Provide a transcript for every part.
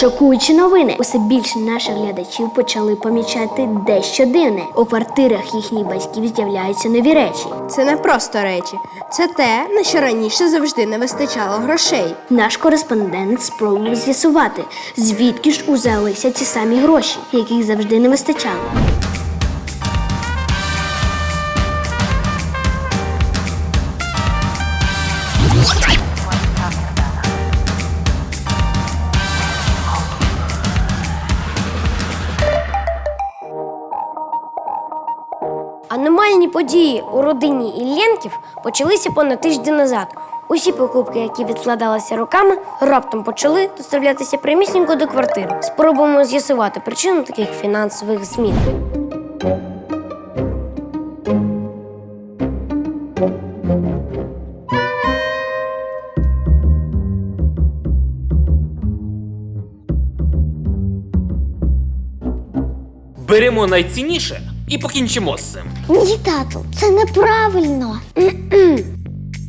Шокуючі новини. Усе більше наших глядачів почали помічати дещо дивне. У квартирах їхніх батьків з'являються нові речі. Це не просто речі, це те, на що раніше завжди не вистачало грошей. Наш кореспондент спробував з'ясувати, звідки ж узялися ці самі гроші, яких завжди не вистачало. Аномальні події у родині Іллєнків почалися понад тиждень назад. Усі покупки, які відкладалися роками, раптом почали доставлятися прямісінько до квартири. Спробуємо з'ясувати причину таких фінансових змін. Беремо найцінніше і покінчимо з цим. Ні, тату, це неправильно.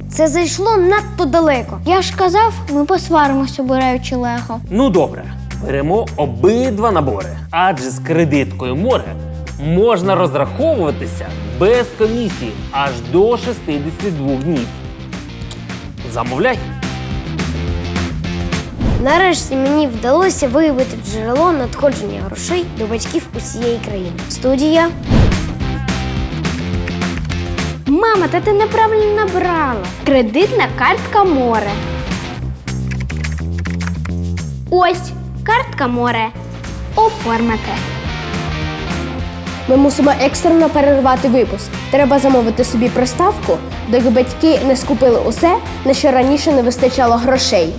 Це зайшло надто далеко. Я ж казав, ми посваримось, обираючи лего. Ну добре, беремо обидва набори, адже з кредиткою море можна розраховуватися без комісії аж до 62 днів. Замовляй. Нарешті мені вдалося виявити джерело надходження грошей до батьків усієї країни. Студія Мама, та ти неправильно набрала. Кредитна картка море. Ось картка море. Оформити. Ми мусимо екстрено перервати випуск. Треба замовити собі приставку, доки батьки не скупили усе, на що раніше не вистачало грошей.